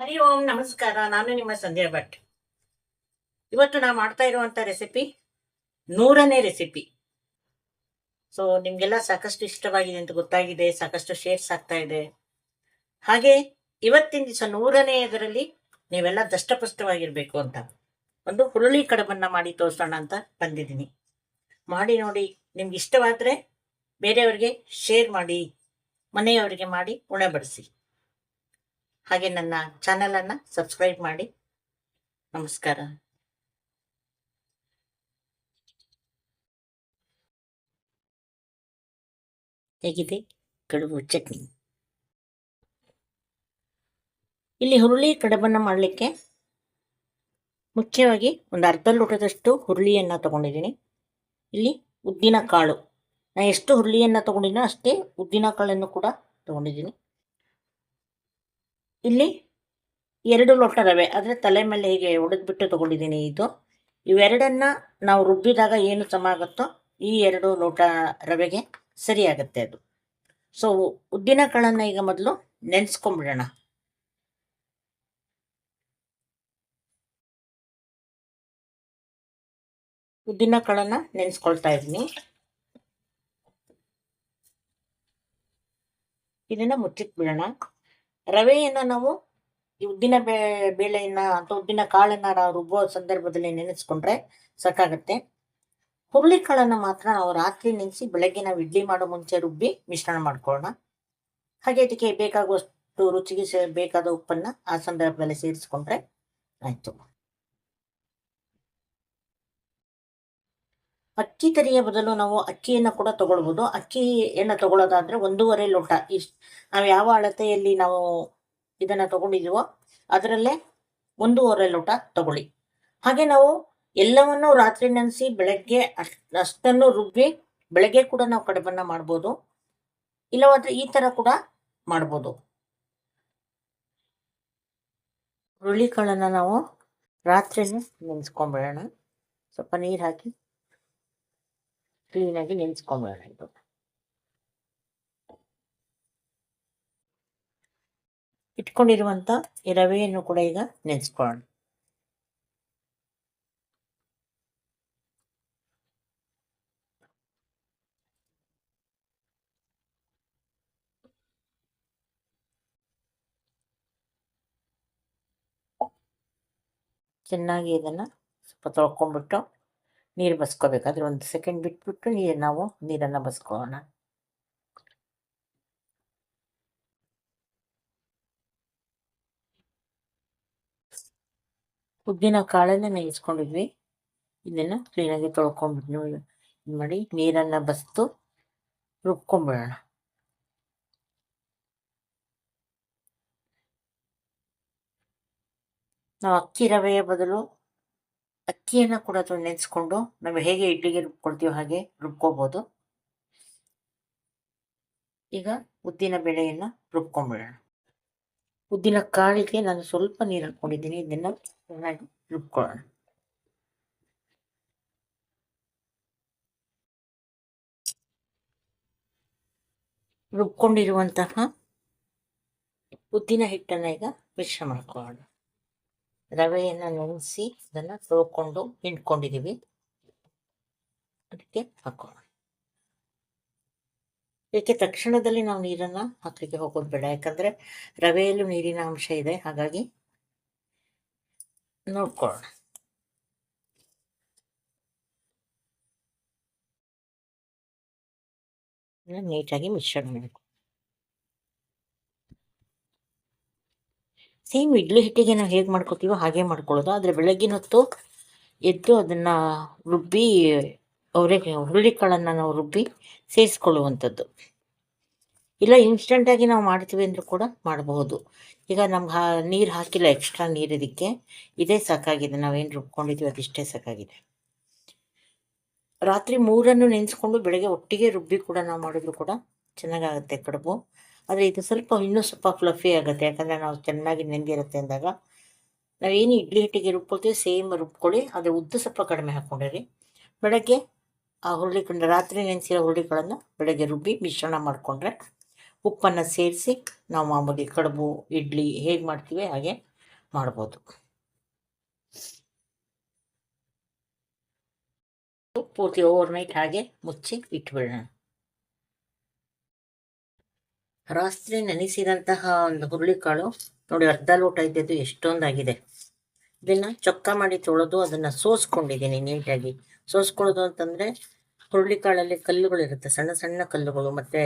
ಹರಿ ಓಂ, ನಮಸ್ಕಾರ. ನಾನು ನಿಮ್ಮ ಸಂಧ್ಯಾ ಭಟ್. ಇವತ್ತು ನಾ ಮಾಡ್ತಾ ಇರುವಂತ ರೆಸಿಪಿ ನೂರನೇ ರೆಸಿಪಿ ಸೊ ನಿಮ್ಗೆಲ್ಲ ಸಾಕಷ್ಟು ಇಷ್ಟವಾಗಿದೆ ಅಂತ ಗೊತ್ತಾಗಿದೆ, ಸಾಕಷ್ಟು ಶೇರ್ಸ್ ಆಗ್ತಾ ಇದೆ. ಹಾಗೆ ಇವತ್ತಿನ ದಿವಸ ನೂರನೇ ಇದರಲ್ಲಿ ನೀವೆಲ್ಲ ದಷ್ಟಪುಷ್ಟವಾಗಿರ್ಬೇಕು ಅಂತ. ಒಂದು ಹುರುಳಿ ಕಡಬನ್ನ ಮಾಡಿ ತೋರಿಸೋಣ ಅಂತ ಬಂದಿದ್ದೀನಿ. ಮಾಡಿ ನೋಡಿ, ನಿಮ್ಗೆ ಇಷ್ಟವಾದ್ರೆ ಬೇರೆಯವ್ರಿಗೆ ಶೇರ್ ಮಾಡಿ, ಮನೆಯವರಿಗೆ ಮಾಡಿ ಉಣಬಡಿಸಿ. ಹಾಗೆ ನನ್ನ ಚಾನೆಲ್ ಅನ್ನ ಸಬ್ಸ್ಕ್ರೈಬ್ ಮಾಡಿ. ನಮಸ್ಕಾರ. ಹೇಗಿದೆ? ಕಡುಬು ಚಟ್ನಿ. ಇಲ್ಲಿ ಹುರುಳಿ ಕಡುಬನ್ನು ಮಾಡಲಿಕ್ಕೆ ಮುಖ್ಯವಾಗಿ ಒಂದು ಅರ್ಧ ಲೋಟದಷ್ಟು ಹುರುಳಿಯನ್ನು ತಗೊಂಡಿದ್ದೀನಿ. ಇಲ್ಲಿ ಉದ್ದಿನ ಕಾಳು ನಾನು ಎಷ್ಟು ಹುರುಳಿಯನ್ನು ತಗೊಂಡಿದ್ದೀನೋ ಅಷ್ಟೇ ಉದ್ದಿನ ಕಾಳನ್ನು ಕೂಡ ತಗೊಂಡಿದ್ದೀನಿ. ಇಲ್ಲಿ ಎರಡು ಲೋಟ ರವೆ ಅಂದರೆ ತಲೆ ಮೇಲೆ ಹೀಗೆ ಒಡೆದ್ಬಿಟ್ಟು ತಗೊಂಡಿದ್ದೀನಿ ಇದು. ಇವೆರಡನ್ನು ನಾವು ರುಬ್ಬಿದಾಗ ಏನು ಸಮ ಆಗುತ್ತೋ ಈ ಎರಡು ಲೋಟ ರವೆಗೆ ಸರಿ ಆಗುತ್ತೆ ಅದು. ಸೊ ಉದ್ದಿನ ಕಾಳನ್ನು ಈಗ ಮೊದಲು ನೆನೆಸ್ಕೊಂಬಿಡೋಣ ಉದ್ದಿನ ಕಾಳನ್ನ ನೆನೆಸ್ಕೊಳ್ತಾ ಇದ್ದೀನಿ. ಇದನ್ನ ಮುಚ್ಚಿಟ್ ಬಿಡೋಣ ರವೆಯನ್ನು ನಾವು ಈ ಉದ್ದಿನ ಬೇ, ಬೇಳೆಯನ್ನ ಅಥವಾ ಉದ್ದಿನ ಕಾಳನ್ನ ರುಬ್ಬೋ ಸಂದರ್ಭದಲ್ಲಿ ನೆನೆಸ್ಕೊಂಡ್ರೆ ಸಾಕಾಗುತ್ತೆ. ಹುರುಳಿ ಕಾಳನ್ನ ಮಾತ್ರ ನಾವು ರಾತ್ರಿ ನೆನೆಸಿ ಬೆಳಗ್ಗೆ ನಾವು ಇಡ್ಲಿ ಮಾಡೋ ಮುಂಚೆ ರುಬ್ಬಿ ಮಿಶ್ರಣ ಮಾಡ್ಕೊಳ್ಳೋಣ. ಹಾಗೆ ಇದಕ್ಕೆ ಬೇಕಾಗುವಷ್ಟು ರುಚಿಗೆ ಬೇಕಾದ ಉಪ್ಪನ್ನ ಆ ಸಂದರ್ಭದಲ್ಲಿ ಸೇರಿಸ್ಕೊಂಡ್ರೆ ಆಯ್ತು. ಅಕ್ಕಿ ತರಿಯ ಬದಲು ನಾವು ಅಕ್ಕಿಯನ್ನು ಕೂಡ ತಗೊಳ್ಬೋದು. ಅಕ್ಕಿಯನ್ನು ತಗೊಳ್ಳೋದಾದ್ರೆ ಒಂದೂವರೆ ಲೋಟ ಇಷ್ಟು. ನಾವು ಯಾವ ಅಳತೆಯಲ್ಲಿ ನಾವು ಇದನ್ನು ತಗೊಂಡಿದ್ದೀವೋ ಅದರಲ್ಲೇ ಒಂದೂವರೆ ಲೋಟ ತಗೊಳ್ಳಿ. ಹಾಗೆ ನಾವು ಎಲ್ಲವನ್ನು ರಾತ್ರಿ ನೆನೆಸಿ ಬೆಳಗ್ಗೆ ಅಷ್ಟು ಅಷ್ಟನ್ನು ರುಬ್ಬಿ ಬೆಳಗ್ಗೆ ಕೂಡ ನಾವು ಕಡುಬನ್ನು ಮಾಡ್ಬೋದು. ಇಲ್ಲವಾದರೆ ಈ ಥರ ಕೂಡ ಮಾಡ್ಬೋದು. ಹುರುಳಿಕಾಳನ್ನು ನಾವು ರಾತ್ರಿನೇ ನೆನೆಸ್ಕೊಂಬಿಡೋಣ ಸ್ವಲ್ಪ ನೀರು ಹಾಕಿ. ಕ್ಲೀನಾಗಿ ನೆನೆಸ್ಕೊಂಬಿಡೋಣ ಇದು ಇಟ್ಕೊಂಡಿರುವಂತ ಈ ರವೆಯನ್ನು ಕೂಡ ಈಗ ನೆನೆಸ್ಕೊಳ್ಳೋಣ ಚೆನ್ನಾಗಿ ಇದನ್ನ ಸ್ವಲ್ಪ ತೊಳ್ಕೊಂಡ್ಬಿಟ್ಟು ನೀರು ಬಸ್ಕೋಬೇಕಾದ್ರೆ ಒಂದು ಸೆಕೆಂಡ್ ಬಿಟ್ಬಿಟ್ಟು ನೀರು, ನಾವು ನೀರನ್ನು ಬಸ್ಕೊಳ್ಳೋಣ ಉದ್ದಿನ ಕಾಳನ್ನು ನೆನೆಸ್ಕೊಂಡಿದ್ವಿ. ಇದನ್ನು ಕ್ಲೀನಾಗಿ ತೊಳ್ಕೊಂಡ್ಬಿಟ್ಟು ಇದು ಮಾಡಿ ನೀರನ್ನು ಬಸ್ತು ರುಬ್ಕೊಂಡ್ಬಿಡೋಣ ನಾವು ಅಕ್ಕಿ ರವೆಯ ಬದಲು ಅಕ್ಕಿಯನ್ನು ಕೂಡ ನೆನೆಸ್ಕೊಂಡು ನಾವು ಹೇಗೆ ಇಡ್ಲಿಗೆ ರುಬ್ಕೊಳ್ತೀವೋ ಹಾಗೆ ರುಬ್ಕೋಬೋದು. ಈಗ ಉದ್ದಿನ ಬೇಳೆಯನ್ನು ರುಬ್ಕೊಂಡ್ಬಿಡೋಣ ಉದ್ದಿನ ಕಾಳಿಗೆ ನಾನು ಸ್ವಲ್ಪ ನೀರು ಹಾಕ್ಕೊಂಡಿದ್ದೀನಿ, ಇದನ್ನ ಚೆನ್ನಾಗಿ ರುಬ್ಕೊಳ್ಳೋಣ. ರುಬ್ಕೊಂಡಿರುವಂತಹ ಉದ್ದಿನ ಹಿಟ್ಟನ್ನು ಈಗ ಮಿಶ್ರ ಮಾಡ್ಕೊಳ್ಳೋಣ. ರವೆಯನ್ನು ನೆನೆಸಿ ಅದನ್ನು ತೊಳ್ಕೊಂಡು ಹಿಂಡ್ಕೊಂಡಿದ್ದೀವಿ ಅದಕ್ಕೆ ಹಾಕೋಣ. ಇದಕ್ಕೆ ತಕ್ಷಣದಲ್ಲಿ ನಾವು ನೀರನ್ನು ಹಾಕಲಿಕ್ಕೆ ಹೋಗೋದು ಬೇಡ. ಯಾಕಂದರೆ ರವೆಯಲ್ಲೂ ನೀರಿನ ಅಂಶ ಇದೆ. ಹಾಗಾಗಿ ನೋಡ್ಕೊಳ್ಳೋಣ. ನೀಟಾಗಿ ಮಿಶ್ರಣ ಮಾಡಬೇಕು ಸೇಮ್ ಇಡ್ಲಿ ಹಿಟ್ಟಿಗೆ ನಾವು ಹೇಗೆ ಮಾಡ್ಕೋತೀವೋ ಹಾಗೆ ಮಾಡ್ಕೊಳ್ಳೋದು. ಆದರೆ ಬೆಳಗ್ಗಿನ ಹೊತ್ತು ಎದ್ದು ಅದನ್ನು ರುಬ್ಬಿ, ಅವರೇ, ಹುರುಳಿಕಾಳನ್ನು ನಾವು ರುಬ್ಬಿ ಸೇರಿಸ್ಕೊಳ್ಳುವಂಥದ್ದು. ಇಲ್ಲ ಇನ್ಸ್ಟೆಂಟಾಗಿ ನಾವು ಮಾಡ್ತೀವಿ ಅಂದರೂ ಕೂಡ ಮಾಡಬಹುದು. ಈಗ ನಮ್ಗೆ ಹಾ, ನೀರು ಹಾಕಿಲ್ಲ ಎಕ್ಸ್ಟ್ರಾ ನೀರು ಇದಕ್ಕೆ. ಇದೇ ಸಾಕಾಗಿದೆ. ನಾವೇನು ರುಬ್ಕೊಂಡಿದ್ದೀವಿ ಅದಿಷ್ಟೇ ಸಾಕಾಗಿದೆ. ರಾತ್ರಿ ಮೂರನ್ನು ನೆನೆಸ್ಕೊಂಡು ಬೆಳಗ್ಗೆ ಒಟ್ಟಿಗೆ ರುಬ್ಬಿ ಕೂಡ ನಾವು ಮಾಡಿದ್ರು ಕೂಡ ಚೆನ್ನಾಗಾಗುತ್ತೆ ಕಡುಬು. ಆದರೆ ಇದು ಸ್ವಲ್ಪ ಇನ್ನೂ ಸ್ವಲ್ಪ ಫ್ಲಫಿ ಆಗುತ್ತೆ. ಯಾಕಂದರೆ ನಾವು ಚೆನ್ನಾಗಿ ನೆಂದಿರುತ್ತೆ ಅಂದಾಗ. ನಾವೇನು ಇಡ್ಲಿ ಹಿಟ್ಟಿಗೆ ರುಬ್ಕೊಳ್ತೀವಿ ಸೇಮ್ ರುಬ್ಕೊಳ್ಳಿ, ಆದರೆ ಉದ್ದು ಸ್ವಲ್ಪ ಕಡಿಮೆ ಹಾಕ್ಕೊಂಡಿರಿ ಬೆಳಗ್ಗೆ ಆ ಹುರುಳಿಕೊಂಡು ರಾತ್ರಿ ನೆನೆಸಿರೋ ಹುರುಳಿಗಳನ್ನು ಬೆಳಗ್ಗೆ ರುಬ್ಬಿ ಮಿಶ್ರಣ ಮಾಡಿಕೊಂಡ್ರೆ ಉಪ್ಪನ್ನು ಸೇರಿಸಿ ನಾವು ಮಾಮೂಲಿ ಕಡುಬು, ಇಡ್ಲಿ ಹೇಗೆ ಮಾಡ್ತೀವಿ ಹಾಗೆ ಮಾಡ್ಬೋದು. ಪೂರ್ತಿ ಓವರ್ ನೈಟ್ ಹಾಗೆ ಮುಚ್ಚಿ ಇಟ್ಬಿಡೋಣ. ರಾತ್ರಿ ನೆನೆಸಿದಂತಹ ಒಂದು ಹುರುಳಿಕಾಳು ನೋಡಿ ಅರ್ಧ ಲೋಟ ಇದ್ದದ್ದು ಎಷ್ಟೊಂದಾಗಿದೆ. ಇದನ್ನು ಚೊಕ್ಕ ಮಾಡಿ ತೊಳೆದು ಅದನ್ನು ಸೋಸ್ಕೊಂಡಿದ್ದೀನಿ ನೀಟಾಗಿ. ಸೋಸ್ಕೊಳ್ಳೋದು ಅಂತಂದರೆ ಹುರುಳಿಕಾಳಲ್ಲಿ ಕಲ್ಲುಗಳಿರುತ್ತೆ ಸಣ್ಣ ಸಣ್ಣ ಕಲ್ಲುಗಳು ಮತ್ತು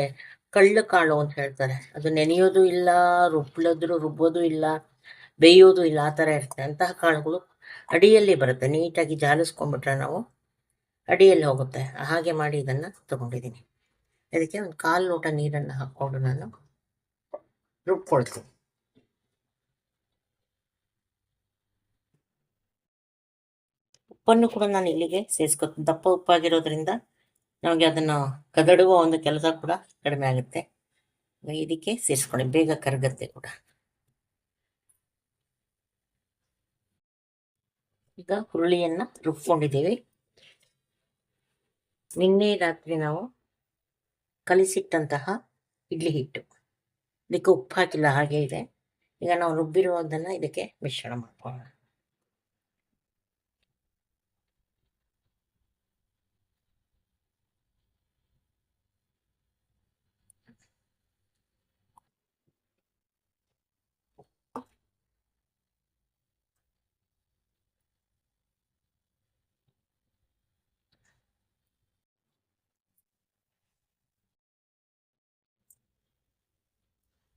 ಕಳ್ಳು ಕಾಳು ಅಂತ ಹೇಳ್ತಾರೆ. ಅದು ನೆನೆಯೋದು ಇಲ್ಲ, ರುಬ್ಲದ್ರು ರುಬ್ಬೋದು ಇಲ್ಲ, ಬೇಯೋದು ಇಲ್ಲ, ಆ ಥರ ಇರುತ್ತೆ. ಅಂತಹ ಕಾಳುಗಳು ಅಡಿಯಲ್ಲಿ ಬರುತ್ತೆ. ನೀಟಾಗಿ ಜಾಲಿಸ್ಕೊಂಡ್ಬಿಟ್ರೆ ನಾವು ಅಡಿಯಲ್ಲಿ ಹೋಗುತ್ತೆ. ಹಾಗೆ ಮಾಡಿ ಇದನ್ನು ತಗೊಂಡಿದ್ದೀನಿ. ಅದಕ್ಕೆ ಒಂದು ಕಾಲು ಲೋಟ ನೀರನ್ನು ಹಾಕ್ಕೊಂಡು ನಾನು ರುಬ್ಕೊಳ್ತೀನಿ. ಉಪ್ಪನ್ನು ಕೂಡ ನಾನು ಇಲ್ಲಿಗೆ ಸೇರಿಸ್ಕೊ ದಪ್ಪ ಉಪ್ಪಾಗಿರೋದ್ರಿಂದ ನಮಗೆ ಅದನ್ನು ಕದಡುವ ಒಂದು ಕೆಲಸ ಕೂಡ ಕಡಿಮೆ ಆಗುತ್ತೆ. ಇದಕ್ಕೆ ಸೇರಿಸ್ಕೊಳ್ಳಿ ಬೇಗ ಕರಗತ್ತೆ ಕೂಡ. ಈಗ ಹುರುಳಿಯನ್ನು ರುಬ್ಕೊಂಡಿದ್ದೀವಿ. ನಿನ್ನೆ ರಾತ್ರಿ ನಾವು ಕಲಿಸಿಟ್ಟಂತಹ ಇಡ್ಲಿ ಹಿಟ್ಟು. ಇದಕ್ಕೆ ಉಪ್ಪು ಹಾಕಿಲ್ಲ ಹಾಗೆ ಇದೆ. ಈಗ ನಾವು ರುಬ್ಬಿರುವುದನ್ನು ಇದಕ್ಕೆ ಮಿಶ್ರಣ ಮಾಡ್ಕೊಳ್ಳೋಣ.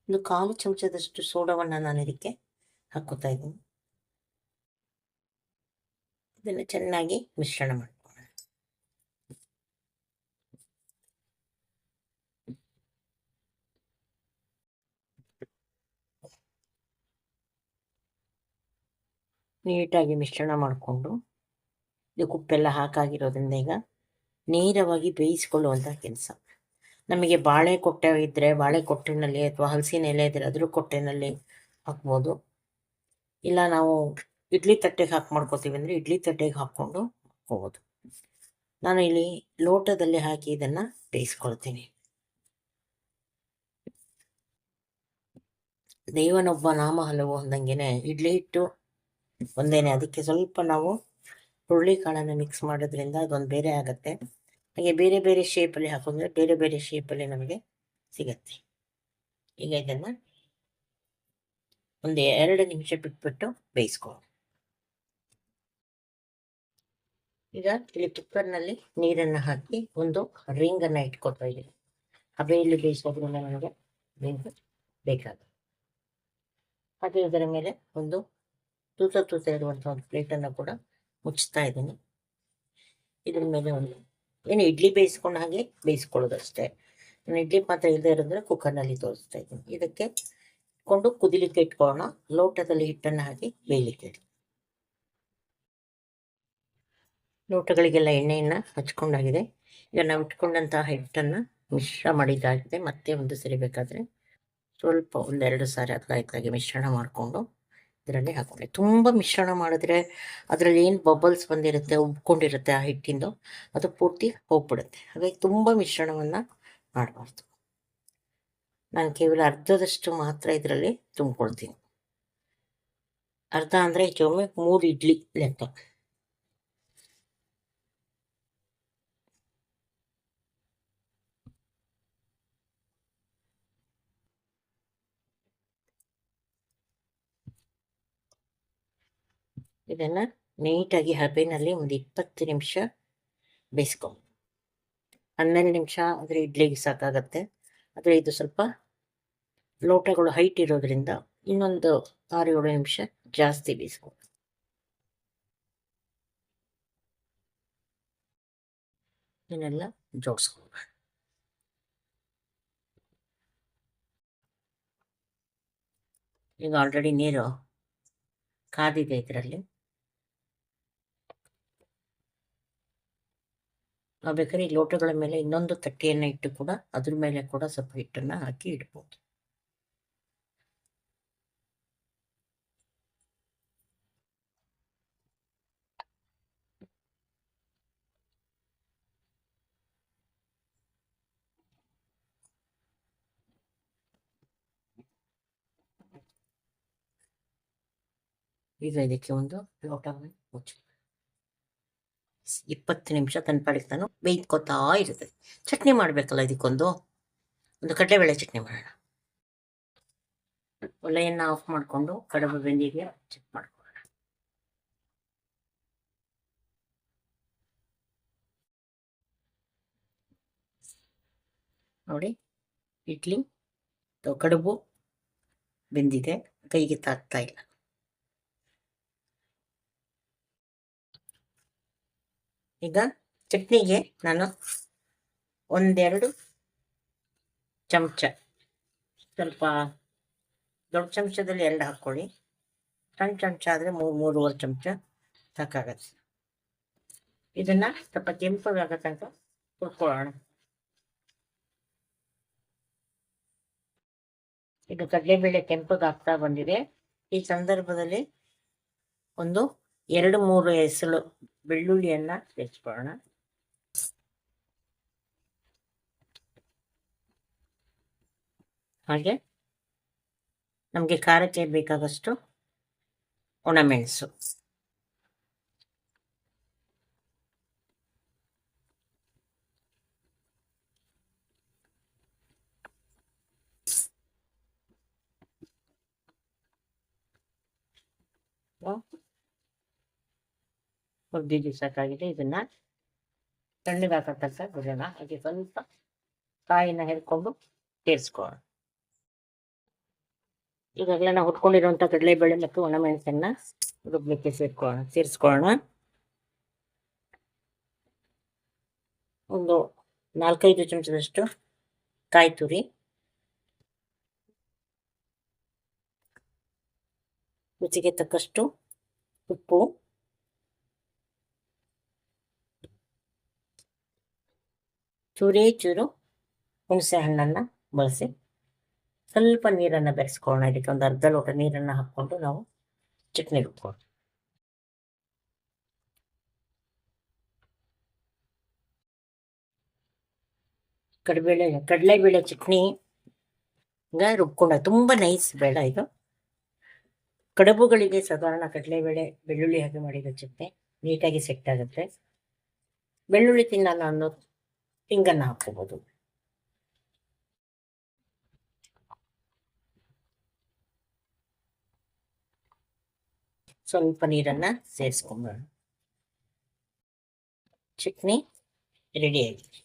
ಒಂದು ಕಾಲು ಚಮಚದಷ್ಟು ಸೋಡವನ್ನು ನಾನು ಇದಕ್ಕೆ ಹಾಕೋತಾ ಇದ್ದೀನಿ. ಇದನ್ನು ಚೆನ್ನಾಗಿ ಮಿಶ್ರಣ ಮಾಡ್ಕೊಳ್ಳೋಣ. ನೀಟಾಗಿ ಮಿಶ್ರಣ ಮಾಡಿಕೊಂಡು ಇದಕ್ಕೆ ಉಪ್ಪೆಲ್ಲ ಹಾಕಾಗಿರೋದ್ರಿಂದ ಈಗ ನೇರವಾಗಿ ಬೇಯಿಸ್ಕೊಳ್ಳುವಂಥ ಕೆಲಸ. ನಮಗೆ ಬಾಳೆ ಕೊಟ್ಟೆ ಇದ್ದರೆ ಬಾಳೆ ಕೊಟ್ಟಿನಲ್ಲಿ ಅಥವಾ ಹಲಸಿನ ಎಲೆ ಇದ್ದರೆ ಅದ್ರ ಕೊಟ್ಟೆನಲ್ಲಿ ಹಾಕ್ಬೋದು. ಇಲ್ಲ ನಾವು ಇಡ್ಲಿ ತಟ್ಟೆಗೆ ಹಾಕಿ ಮಾಡ್ಕೋತೀವಿ ಅಂದರೆ ಇಡ್ಲಿ ತಟ್ಟೆಗೆ ಹಾಕ್ಕೊಂಡು ಹೋಗೋದು ನಾನು ಇಲ್ಲಿ ಲೋಟದಲ್ಲಿ ಹಾಕಿ ಇದನ್ನು ಬೇಯಿಸ್ಕೊಳ್ತೀನಿ. ದೇವನೊಬ್ಬ ನಾಮ ಹಲವು ಅಂದಂಗೆನೆ ಇಡ್ಲಿ ಹಿಟ್ಟು ಒಂದೇನೆ. ಅದಕ್ಕೆ ಸ್ವಲ್ಪ ನಾವು ಹುರುಳಿಕಾಳನ್ನು ಮಿಕ್ಸ್ ಮಾಡೋದ್ರಿಂದ ಅದೊಂದು ಬೇರೆ ಆಗುತ್ತೆ. ಹಾಗೆ ಬೇರೆ ಬೇರೆ ಶೇಪಲ್ಲಿ ಹಾಕೊಂಡ್ರೆ ಬೇರೆ ಬೇರೆ ಶೇಪಲ್ಲಿ ನಮಗೆ ಸಿಗತ್ತೆ. ಈಗ ಇದನ್ನು ಒಂದು ಎರಡು ನಿಮಿಷ ಬಿಟ್ಬಿಟ್ಟು ಬೇಯಿಸ್ಕೊ. ಈಗ ಇಲ್ಲಿ ಕುಕ್ಕರ್ನಲ್ಲಿ ನೀರನ್ನು ಹಾಕಿ ಒಂದು ರಿಂಗನ್ನು ಇಟ್ಕೊಳ್ತಾ ಇದ್ದೀನಿ ಹಬೆಯಲ್ಲಿ ಬೇಯಿಸೋದ್ರಿಂದ ನನಗೆ ರಿಂಗ್ ಬೇಕಾಗುತ್ತೆ. ಹಾಗೆ ಇದರ ಮೇಲೆ ಒಂದು ತೂತ ತೂತ ಇರುವಂಥ ಒಂದು ಪ್ಲೇಟನ್ನು ಕೂಡ ಮುಚ್ಚುತ್ತಾ ಇದ್ದೀನಿ ಇದರ ಮೇಲೆ ಒಂದು ಏನು ಇಡ್ಲಿ ಬೇಯಿಸ್ಕೊಂಡು ಹಾಗೆ ಬೇಯಿಸ್ಕೊಳ್ಳೋದು ಅಷ್ಟೇ ನಾನು ಇಡ್ಲಿ ಪಾತ್ರೆ ಇಲ್ಲದೆ ಇರೋದ್ರೆ ಕುಕ್ಕರ್ನಲ್ಲಿ ತೋರಿಸ್ತಾ ಇದ್ದೀನಿ. ಇದಕ್ಕೆ ಇಟ್ಕೊಂಡು ಕುದಿಲಿಕ್ಕೆ ಇಟ್ಕೊಳ್ಳೋಣ. ಲೋಟದಲ್ಲಿ ಹಿಟ್ಟನ್ನು ಹಾಕಿ ಬೇಯಲಿಕ್ಕೆ ಲೋಟಗಳಿಗೆಲ್ಲ ಎಣ್ಣೆಯನ್ನು ಹಚ್ಕೊಂಡಾಗಿದೆ. ಈಗ ನಾವು ಇಟ್ಕೊಂಡಂತಹ ಹಿಟ್ಟನ್ನು ಮಿಶ್ರ ಮಾಡಿದ್ದಾಗಿದೆ. ಮತ್ತೆ ಒಂದು ಸರಿ ಬೇಕಾದರೆ ಸ್ವಲ್ಪ ಒಂದೆರಡು ಸಾರಿ ಅತ್ಲಾಯ್ತಾಗಿ ಮಿಶ್ರಣ ಮಾಡಿಕೊಂಡು ಇದರಲ್ಲಿ ಹಾಕೊಂಡೆ ತುಂಬ ಮಿಶ್ರಣ ಮಾಡಿದ್ರೆ ಅದರಲ್ಲಿ ಏನು ಬಬಲ್ಸ್ ಬಂದಿರುತ್ತೆ, ಉಬ್ಕೊಂಡಿರುತ್ತೆ ಆ ಹಿಟ್ಟಿಂದು, ಅದು ಪೂರ್ತಿ ಹೋಗ್ಬಿಡುತ್ತೆ. ಹಾಗಾಗಿ ತುಂಬ ಮಿಶ್ರಣವನ್ನು ಮಾಡಬಾರ್ದು. ನಾನು ಕೇವಲ ಅರ್ಧದಷ್ಟು ಮಾತ್ರ ಇದರಲ್ಲಿ ತುಂಬಿಕೊಳ್ತೀನಿ. ಅರ್ಧ ಅಂದರೆ ಹೆಚ್ಚೊಮ್ಮೆ ಮೂರು ಇಡ್ಲಿ ಲೆಕ್ಕ. ಇದನ್ನು ನೀಟಾಗಿ ಹಬೆನಲ್ಲಿ ಒಂದು ಇಪ್ಪತ್ತು ನಿಮಿಷ ಬೇಯಿಸ್ಕೊ ಹನ್ನೆರಡು ನಿಮಿಷ ಅಂದರೆ ಇಡ್ಲಿಗೆ ಸಾಕಾಗತ್ತೆ. ಆದರೆ ಇದು ಸ್ವಲ್ಪ ಲೋಟಗಳು ಹೈಟ್ ಇರೋದ್ರಿಂದ ಇನ್ನೊಂದು ಆರು ಏಳು ನಿಮಿಷ ಜಾಸ್ತಿ ಬೇಯಿಸ್ಕೊ ಇದನ್ನೆಲ್ಲ ಜೋಡಿಸ್ಕೊ ಈಗ ಆಲ್ರೆಡಿ ನೀರು ಕಾದಿದೆ ಇದರಲ್ಲಿ. ನಾವು ಬೇಕಾದ್ರೆ ಈ ಲೋಟಗಳ ಮೇಲೆ ಇನ್ನೊಂದು ತಟ್ಟೆಯನ್ನು ಇಟ್ಟು ಕೂಡ ಅದ್ರ ಮೇಲೆ ಕೂಡ ಸ್ವಲ್ಪ ಹಿಟ್ಟನ್ನು ಹಾಕಿ ಇಡ್ಬೋದು. ಈಗ ಇದಕ್ಕೆ ಒಂದು ಲೋಟವನ್ನು ಮುಚ್ಚು. ಇಪ್ಪತ್ತು ನಿಮಿಷ ತನ್ನ ಪಾಡಿಗೆ ತಾನು ಬೇಯ್ಕೋತಾ ಇರುತ್ತೆ. ಚಟ್ನಿ ಮಾಡಬೇಕಲ್ಲ ಇದಕ್ಕೊಂದು? ಒಂದು ಕಡಲೆಬೇಳೆ ಚಟ್ನಿ ಮಾಡೋಣ. ಒಲೆಯನ್ನು ಆಫ್ ಮಾಡಿಕೊಂಡು ಕಡುಬು ಬೆಂದಿಗೆ ಚೆಕ್ ಮಾಡ್ಕೊಳ್ಳೋಣ. ನೋಡಿ, ಇಡ್ಲಿ ಕಡುಬು ಬೆಂದಿದೆ. ಕೈಗೆ ತಾಗ್ತಾ ಇಲ್ಲ. ಈಗ ಚಟ್ನಿಗೆ ನಾನು ಒಂದೆರಡು ಚಮಚ, ಸ್ವಲ್ಪ ದೊಡ್ಡ ಚಮಚದಲ್ಲಿ ಎರಡು ಹಾಕ್ಕೊಳ್ಳಿ. ಸಣ್ಣ ಚಮಚ ಆದರೆ ಮೂರು ಮೂರುವರೆ ಚಮಚ ಸಾಕಾಗತ್ತೆ. ಇದನ್ನು ಸ್ವಲ್ಪ ಕೆಂಪಗಾಗೋ ತನಕ ಹುರ್ಕೊಳ್ಳೋಣ. ಈಗ ಕಡಲೆಬೇಳೆ ಕೆಂಪಗಾಗ್ತಾ ಬಂದಿದೆ. ಈ ಸಂದರ್ಭದಲ್ಲಿ ಒಂದು ಎರಡು, ಮೂರು ಎಸಳು ಬೆಳ್ಳುಳ್ಳಿಯನ್ನ ಸೇರಿಸ್ಕೊಳ್ಳೋಣ ಹಾಗೆ ನಮಗೆ ಖಾರಕ್ಕೆ ಬೇಕಾದಷ್ಟು ಒಣಮೆಣಸು ಹುರಿದಿದ್ದು ಸಾಕಾಗಿದೆ ಇದನ್ನ ತಣ್ಣಗೆ ಹಾಕೋ ಬಿಡೋಣ ಹಾಗೆ ಸ್ವಲ್ಪ ಕಾಯಿನ ಹೆರ್ಕೊಂಡು ಸೇರಿಸ್ಕೊಳ್ಳೋಣ. ಈಗಾಗಲೇ ನಾವು ಹುಟ್ಕೊಂಡಿರುವಂಥ ಕಡಲೆಬೇಳೆ ಮತ್ತು ಒಣಮೆಣಸನ್ನ ರುಬ್ಲಿಕ್ಕೆ ಸೇರ್ಕೊಳ್ಳೋಣ. ಸೇರಿಸ್ಕೊಳ್ಳೋಣ. ಒಂದು ನಾಲ್ಕೈದು ಚಮಚದಷ್ಟು ಕಾಯಿ ತುರಿ. ರುಚಿಗೆ ತಕ್ಕಷ್ಟು ಉಪ್ಪು. ಚೂರೇ ಚೂರು ಹುಣಸೆ ಹಣ್ಣನ್ನು ಬಳಸಿ ಸ್ವಲ್ಪ ನೀರನ್ನು ಬೆರೆಸ್ಕೊಳ್ಳೋಣ ಇದಕ್ಕೆ ಒಂದು ಅರ್ಧ ಲೋಟ ನೀರನ್ನು ಹಾಕ್ಕೊಂಡು ನಾವು ಚಟ್ನಿ ರುಬ್ಕೊಳ್ಳೋಣ ಕಡಬೇಳೆ, ಕಡಲೆಬೇಳೆ ಚಟ್ನಿ ರುಬ್ಕೊಂಡ, ತುಂಬ ನೈಸ್ ಬೇಡ ಇದು. ಕಡುಬುಗಳಿಗೆ ಸಾಧಾರಣ ಕಡಲೆಬೇಳೆ, ಬೆಳ್ಳುಳ್ಳಿ ಹಾಗೆ ಮಾಡಿದ ಚಟ್ನಿ ನೀಟಾಗಿ ಸೆಟ್ ಆಗುತ್ತೆ. ಬೆಳ್ಳುಳ್ಳಿ ತಿನ್ನಲ್ಲ ಅನ್ನೋದು ಹಿಂಗನ್ನು ಹಾಕೋಬೋದು ಸ್ವಲ್ಪ ನೀರನ್ನ ಸೇರಿಸ್ಕೊಂಬೋಣ ಚಟ್ನಿ ರೆಡಿ ಆಗಿದೆ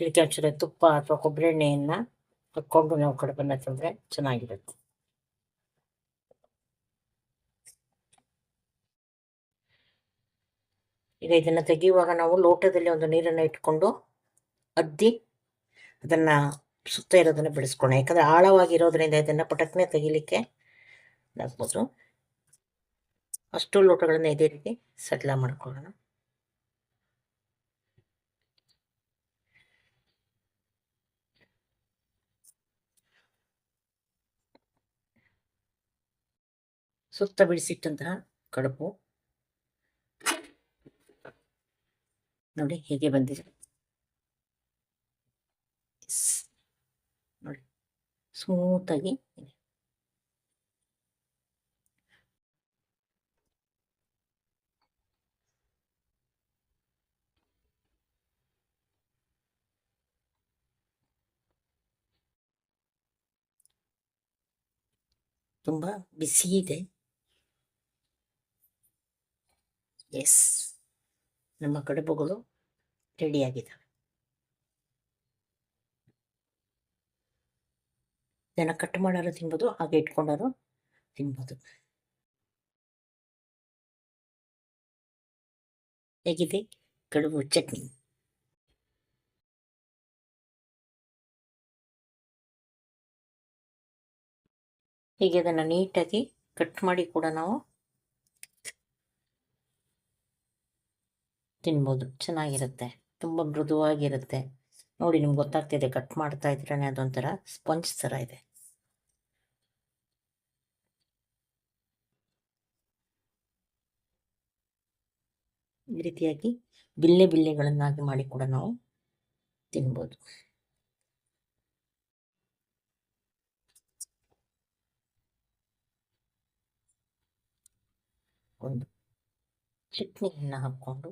ಇದಕ್ಕೆ ತುಪ್ಪ ಅಥವಾ ಕೊಬ್ಬರಿ ಎಣ್ಣೆಯನ್ನು ಹಾಕೊಂಡು ನಾವು ಕಡುಬನ್ನು ತಂದರೆ ಚೆನ್ನಾಗಿರುತ್ತೆ. ಈಗ ಇದನ್ನು ತೆಗೆಯುವಾಗ ನಾವು ಲೋಟದಲ್ಲಿ ಒಂದು ನೀರನ್ನು ಇಟ್ಕೊಂಡು ಅದ್ದಿ ಅದನ್ನು ಸುತ್ತ ಇರೋದನ್ನು ಬಿಡಿಸ್ಕೋಣ ಯಾಕಂದರೆ ಆಳವಾಗಿರೋದ್ರಿಂದ ಇದನ್ನು ಪಟಕ್ನೆ ತೆಗಿಲಿಕ್ಕೆ ಆಗ್ಬೋದು ಅಷ್ಟು ಲೋಟಗಳನ್ನು ಇದೇ ರೀತಿ ಸಡ್ಲ ಮಾಡ್ಕೊಳ್ಳೋಣ. ಸುತ್ತ ಬಿಡಿಸಿಟ್ಟಂತಹ ಕಡುಬು. ನೋಡಿ ಹೇಗೆ ಬಂದಿದೆ. ನೋಡಿ ಸ್ಮೂತಾಗಿ ತುಂಬ ಬಿಸಿ ಇದೆ. ಎಸ್. ನಮ್ಮ ಕಡುಬುಗಳು ರೆಡಿಯಾಗಿದ್ದಾವೆ. ಇದನ್ನು ಕಟ್ ಮಾಡೋರು ತಿನ್ಬೋದು, ಹಾಗೆ ಇಟ್ಕೊಂಡಾರು ತಿನ್ಬೋದು. ಹೇಗಿದೆ? ಕಡುಬು ಚಟ್ನಿ. ಹೀಗೆ ಅದನ್ನು ನೀಟಾಗಿ ಕಟ್ ಮಾಡಿ ಕೂಡ ನಾವು ತಿನ್ಬೋದು. ಚೆನ್ನಾಗಿರುತ್ತೆ. ತುಂಬ ಮೃದುವಾಗಿರುತ್ತೆ. ನೋಡಿ, ನಿಮ್ಗೆ ಗೊತ್ತಾಗ್ತಿದೆ, ಕಟ್ ಮಾಡ್ತಾ ಇದ್ರೇ ಅದೊಂಥರ ಸ್ಪಂಜ್ ಥರ ಇದೆ. ಈ ರೀತಿಯಾಗಿ ಬಿಲ್ಲೆ ಬಿಲ್ಲೆಗಳನ್ನಾಗಿ ಮಾಡಿ ಕೂಡ ನಾವು ತಿನ್ಬೋದು. ಒಂದು ಚಟ್ನಿಯನ್ನು ಹಾಕ್ಕೊಂಡು